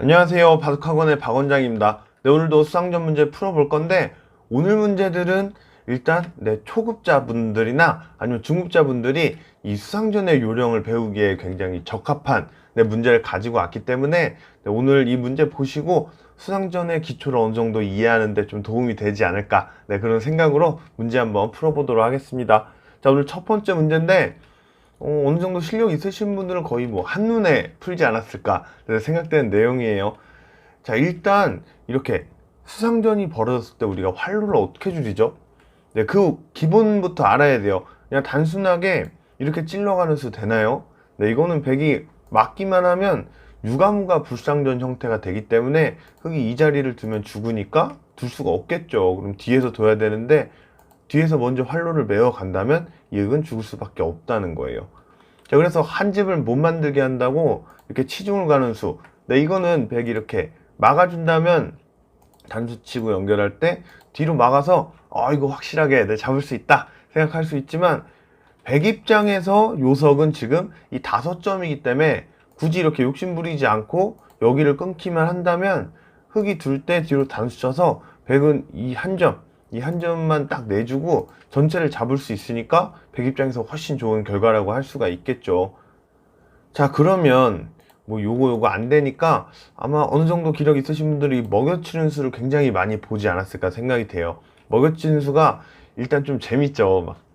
안녕하세요. 바둑학원의 박 원장입니다. 네, 오늘도 수상전 문제 풀어볼 건데, 오늘 문제들은 일단 네, 초급자분들이나 아니면 중급자분들이 이 수상전의 요령을 배우기에 굉장히 적합한 네, 문제를 가지고 왔기 때문에 네, 오늘 이 문제 보시고 수상전의 기초를 어느 정도 이해하는 데 좀 도움이 되지 않을까 네, 그런 생각으로 문제 한번 풀어보도록 하겠습니다. 자, 오늘 첫 번째 문제인데, 어, 어느 정도 실력 있으신 분들은 거의 뭐 한눈에 풀지 않았을까 생각되는 내용이에요. 자, 일단 이렇게 수상전이 벌어졌을 때 우리가 활로를 어떻게 줄이죠? 네, 그 기본부터 알아야 돼요. 그냥 단순하게 이렇게 찔러가는 수 되나요? 네, 이거는 백이 맞기만 하면 유가무가 불상전 형태가 되기 때문에 흑이 이 자리를 두면 죽으니까 둘 수가 없겠죠. 그럼 뒤에서 둬야 되는데 뒤에서 먼저 활로를 메어 간다면 이 흑은 죽을 수밖에 없다는 거예요. 자, 그래서 한 집을 못 만들게 한다고 이렇게 치중을 가는 수. 네, 이거는 백이 이렇게 막아준다면 단수 치고 연결할 때 뒤로 막아서 아, 이거 확실하게 내 잡을 수 있다 생각할 수 있지만 백 입장에서 요석은 지금 이 다섯 점이기 때문에 굳이 이렇게 욕심 부리지 않고 여기를 끊기만 한다면 흑이 둘 때 뒤로 단수 쳐서 백은 이 한 점, 이 한 점만 딱 내주고 전체를 잡을 수 있으니까 백 입장에서 훨씬 좋은 결과라고 할 수가 있겠죠. 자, 그러면 뭐 요거 요거 안 되니까 아마 어느 정도 기력 있으신 분들이 먹여치는 수를 굉장히 많이 보지 않았을까 생각이 돼요. 먹여치는 수가 일단 좀 재밌죠. 막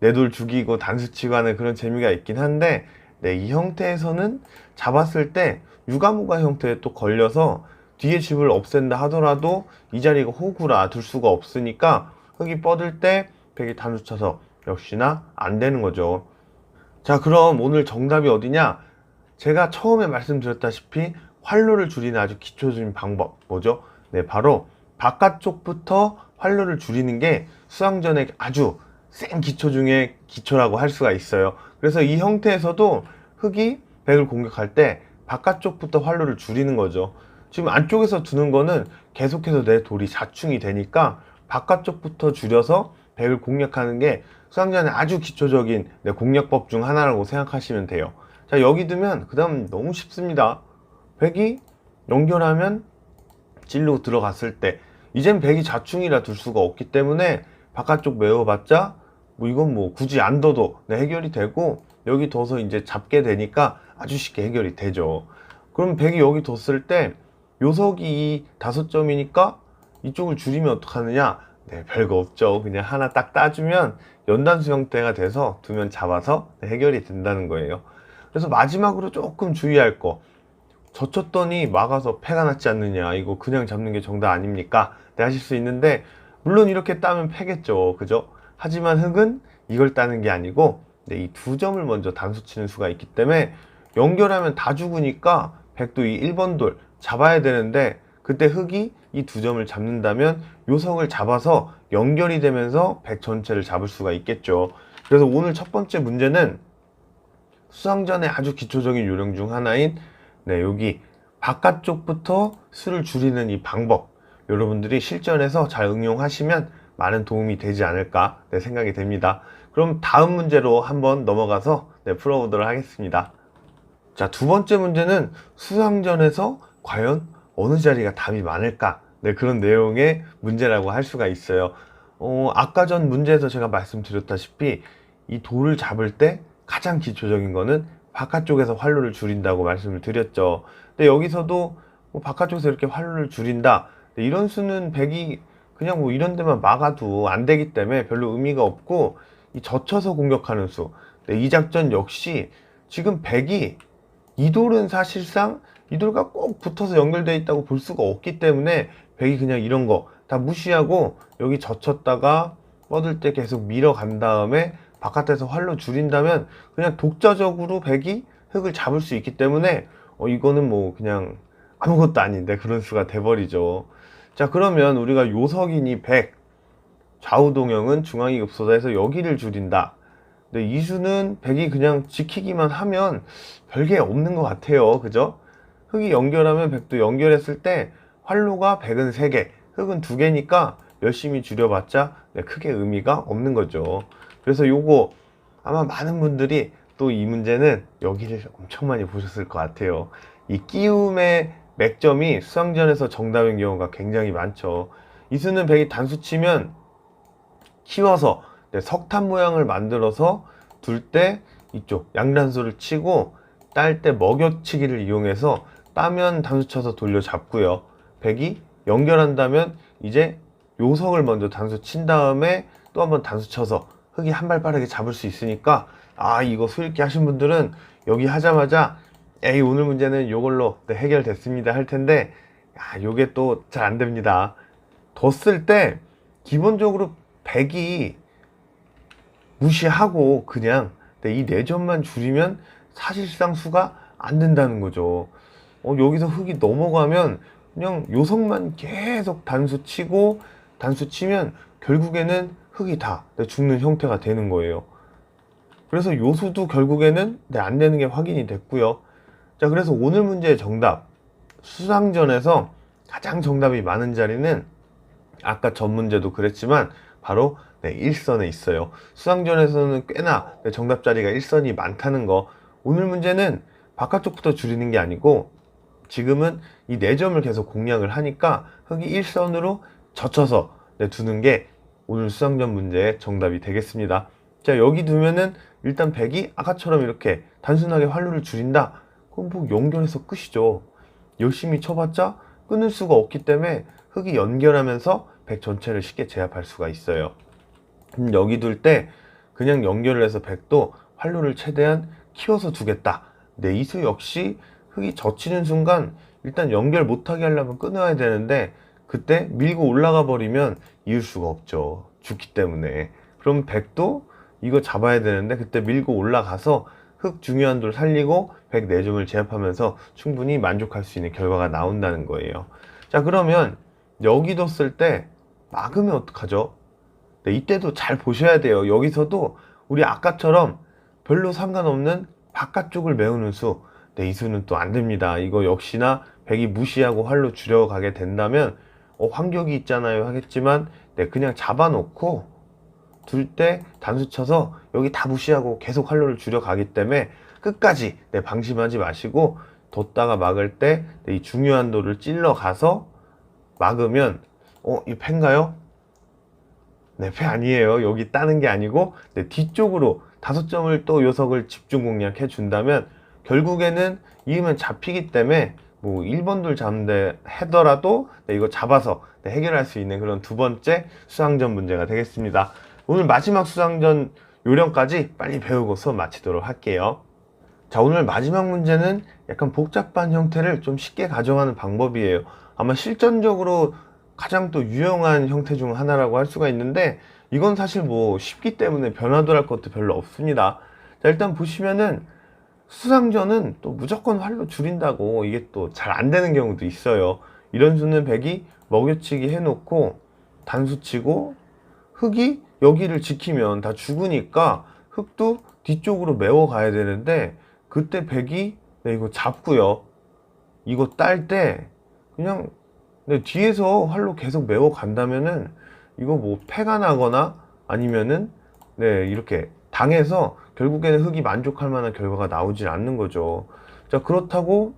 내 돌 죽이고 단수 치고 하는 그런 재미가 있긴 한데 네, 이 형태에서는 잡았을 때 유가무가 형태에 또 걸려서 뒤에 집을 없앤다 하더라도 이 자리가 호구라 둘 수가 없으니까 흙이 뻗을 때 백이 단수 쳐서 역시나 안 되는 거죠. 자, 그럼 오늘 정답이 어디냐? 제가 처음에 말씀드렸다시피 활로를 줄이는 아주 기초적인 방법 뭐죠? 네, 바로 바깥쪽부터 활로를 줄이는 게 수상전의 아주 센 기초 중에 기초라고 할 수가 있어요. 그래서 이 형태에서도 흑이 백을 공격할 때 바깥쪽부터 활로를 줄이는 거죠. 지금 안쪽에서 두는 거는 계속해서 내 돌이 자충이 되니까 바깥쪽부터 줄여서 백을 공략하는 게 수상전의 아주 기초적인 네, 공략법 중 하나라고 생각하시면 돼요. 자, 여기 두면 그 다음 너무 쉽습니다. 백이 연결하면 찔로 들어갔을 때 이젠 백이 자충이라 둘 수가 없기 때문에 바깥쪽 메워봤자 뭐 이건 뭐 굳이 안 둬도 네, 해결이 되고 여기 둬서 이제 잡게 되니까 아주 쉽게 해결이 되죠. 그럼 백이 여기 뒀을 때 요석이 이 다섯 점이니까 이쪽을 줄이면 어떡하느냐? 네, 별거 없죠. 그냥 하나 딱 따주면 연단수 형태가 돼서 두 면 잡아서 네, 해결이 된다는 거예요. 그래서 마지막으로 조금 주의할 거. 젖혔더니 막아서 패가 났지 않느냐. 이거 그냥 잡는 게 정답 아닙니까? 네, 하실 수 있는데, 물론 이렇게 따면 패겠죠. 그죠? 하지만 흑은 이걸 따는 게 아니고, 네, 이두 점을 먼저 단수 치는 수가 있기 때문에, 연결하면 다 죽으니까, 백도 이 1번 돌 잡아야 되는데, 그때 흑이 이 두 점을 잡는다면, 요석을 잡아서 연결이 되면서 백 전체를 잡을 수가 있겠죠. 그래서 오늘 첫 번째 문제는, 수상전의 아주 기초적인 요령 중 하나인 네, 여기 바깥쪽부터 수를 줄이는 이 방법 여러분들이 실전에서 잘 응용하시면 많은 도움이 되지 않을까 네, 생각이 됩니다. 그럼 다음 문제로 한번 넘어가서 네, 풀어보도록 하겠습니다. 자, 두 번째 문제는 수상전에서 과연 어느 자리가 답이 많을까? 네, 그런 내용의 문제라고 할 수가 있어요. 어, 아까 전 문제에서 제가 말씀드렸다시피 이 돌을 잡을 때 가장 기초적인 거는 바깥쪽에서 활로를 줄인다고 말씀을 드렸죠. 근데 여기서도 뭐 바깥쪽에서 이렇게 활로를 줄인다. 이런 수는 백이 그냥 뭐 이런 데만 막아도 안 되기 때문에 별로 의미가 없고 이 젖혀서 공격하는 수. 이 작전 역시 지금 백이 이 돌은 사실상 이 돌과 꼭 붙어서 연결되어 있다고 볼 수가 없기 때문에 백이 그냥 이런 거 다 무시하고 여기 젖혔다가 뻗을 때 계속 밀어간 다음에 바깥에서 활로 줄인다면 그냥 독자적으로 백이 흙을 잡을 수 있기 때문에 어 이거는 뭐 그냥 아무것도 아닌데 그런 수가 돼버리죠. 자 그러면 우리가 요석이니 백 좌우 동형은 중앙이 급소다해서 여기를 줄인다. 근데 이 수는 백이 그냥 지키기만 하면 별게 없는 것 같아요. 그죠? 흙이 연결하면 백도 연결했을 때 활로가 백은 세 개, 흙은 두 개니까 열심히 줄여봤자 네, 크게 의미가 없는 거죠. 그래서 요거 아마 많은 분들이 또 이 문제는 여기를 엄청 많이 보셨을 것 같아요. 이 끼움의 맥점이 수상전에서 정답인 경우가 굉장히 많죠. 이수는 백이 단수 치면 키워서 네, 석탄 모양을 만들어서 둘 때 이쪽 양단수를 치고 딸 때 먹여치기를 이용해서 따면 단수 쳐서 돌려 잡고요. 백이 연결한다면 이제 요석을 먼저 단수 친 다음에 또 한번 단수 쳐서 흙이 한 발 빠르게 잡을 수 있으니까 아 이거 수익기 하신 분들은 여기 하자마자 에이 오늘 문제는 요걸로 네, 해결됐습니다 할 텐데 야 요게 또 잘 안 됩니다. 뒀을 때 기본적으로 백이 무시하고 그냥 네, 이 내점만 줄이면 사실상 수가 안 된다는 거죠. 어, 여기서 흙이 넘어가면 그냥 요석만 계속 단수 치고 단수 치면 결국에는 흙이 다 네, 죽는 형태가 되는 거예요. 그래서 요수도 결국에는 네, 안 되는 게 확인이 됐고요. 자, 그래서 오늘 문제의 정답 수상전에서 가장 정답이 많은 자리는 아까 전 문제도 그랬지만 바로 네, 1선에 있어요. 수상전에서는 꽤나 네, 정답 자리가 1선이 많다는 거. 오늘 문제는 바깥쪽부터 줄이는 게 아니고 지금은 이 4점을 계속 공략을 하니까 흙이 1선으로 젖혀서 네, 두는 게 오늘 수상전 문제의 정답이 되겠습니다. 자, 여기 두면은 일단 100이 아까처럼 이렇게 단순하게 활로를 줄인다. 그럼 뭐 연결해서 끝이죠. 열심히 쳐봤자 끊을 수가 없기 때문에 흙이 연결하면서 100 전체를 쉽게 제압할 수가 있어요. 그럼 여기 둘 때 그냥 연결을 해서 100도 활로를 최대한 키워서 두겠다. 네, 이수 역시 흙이 젖히는 순간 일단 연결 못하게 하려면 끊어야 되는데 그때 밀고 올라가 버리면 이을 수가 없죠. 죽기 때문에. 그럼 100도 이거 잡아야 되는데 그때 밀고 올라가서 흙 중요한 돌 살리고 104점을 제압하면서 충분히 만족할 수 있는 결과가 나온다는 거예요. 자, 그러면 여기 뒀을 때 막으면 어떡하죠? 네, 이때도 잘 보셔야 돼요. 여기서도 우리 아까처럼 별로 상관없는 바깥쪽을 메우는 수. 네, 이 수는 또 안 됩니다. 이거 역시나 백이 무시하고 활로 줄여가게 된다면 어, 환격이 있잖아요 하겠지만 네, 그냥 잡아놓고 둘 때 단수 쳐서 여기 다 무시하고 계속 활로를 줄여가기 때문에 끝까지 네, 방심하지 마시고 뒀다가 막을 때이 중요한 돌을 찔러 가서 막으면 어, 이 패인가요? 네, 패 아니에요. 여기 따는 게 아니고 네, 뒤쪽으로 다섯 점을 또 요석을 집중 공략해 준다면 결국에는 이으면 잡히기 때문에 뭐 1번 돌 잡는데 하더라도 네, 이거 잡아서 네, 해결할 수 있는 그런 두 번째 수상전 문제가 되겠습니다. 오늘 마지막 수상전 요령까지 빨리 배우고 수업 마치도록 할게요. 자, 오늘 마지막 문제는 약간 복잡한 형태를 좀 쉽게 가져가는 방법이에요. 아마 실전적으로 가장 또 유용한 형태 중 하나라고 할 수가 있는데 이건 사실 뭐 쉽기 때문에 변화도 할 것도 별로 없습니다. 자, 일단 보시면은 수상전은 또 무조건 활로 줄인다고 이게 또 잘 안 되는 경우도 있어요. 이런 수는 백이 먹여치기 해놓고 단수 치고 흙이 여기를 지키면 다 죽으니까 흙도 뒤쪽으로 메워 가야 되는데 그때 백이 네, 이거 잡고요. 이거 딸 때 그냥 네, 뒤에서 활로 계속 메워 간다면은 이거 뭐 패가 나거나 아니면은 네 이렇게 당해서 결국에는 흙이 만족할 만한 결과가 나오질 않는 거죠. 자 그렇다고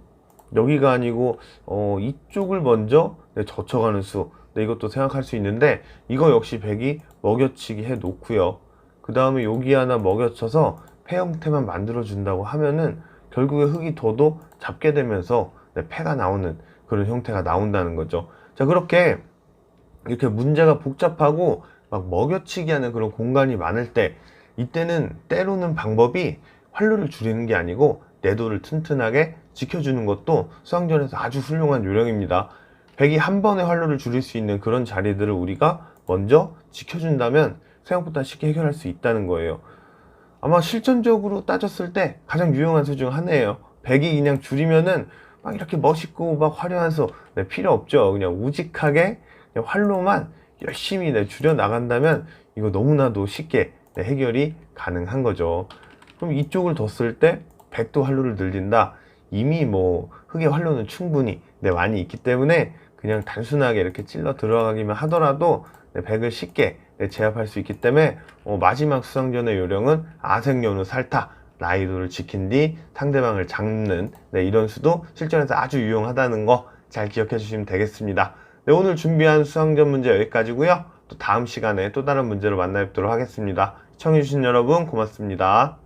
여기가 아니고 어 이쪽을 먼저 네, 젖혀가는 수. 네, 이것도 생각할 수 있는데 이거 역시 백이 먹여치기 해 놓고요. 그 다음에 여기 하나 먹여쳐서 폐 형태만 만들어 준다고 하면은 결국에 흙이 더도 잡게 되면서 네, 폐가 나오는 그런 형태가 나온다는 거죠. 자 그렇게 이렇게 문제가 복잡하고 막 먹여치기 하는 그런 공간이 많을 때 이때는 때로는 방법이 활로를 줄이는 게 아니고 내도를 튼튼하게 지켜주는 것도 수학전에서 아주 훌륭한 요령입니다. 백이 한 번에 활로를 줄일 수 있는 그런 자리들을 우리가 먼저 지켜준다면 생각보다 쉽게 해결할 수 있다는 거예요. 아마 실전적으로 따졌을 때 가장 유용한 수 중 하나예요. 백이 그냥 줄이면은 막 이렇게 멋있고 막 화려한 수 네, 필요 없죠. 그냥 우직하게 그냥 활로만 열심히 네, 줄여 나간다면 이거 너무나도 쉽게 네, 네, 해결이 가능한 거죠. 그럼 이쪽을 뒀을 때 100도 활로를 늘린다. 이미 뭐 흙의 활로는 충분히 네, 많이 있기 때문에 그냥 단순하게 이렇게 찔러 들어가기만 하더라도 네, 100을 쉽게 네, 제압할 수 있기 때문에 어, 마지막 수상전의 요령은 아생연우 살타 라이도를 지킨 뒤 상대방을 잡는 네, 이런 수도 실전에서 아주 유용하다는 거 잘 기억해 주시면 되겠습니다. 네, 오늘 준비한 수상전 문제 여기까지고요. 또 다음 시간에 또 다른 문제로 만나 뵙도록 하겠습니다. 시청해주신 여러분 고맙습니다.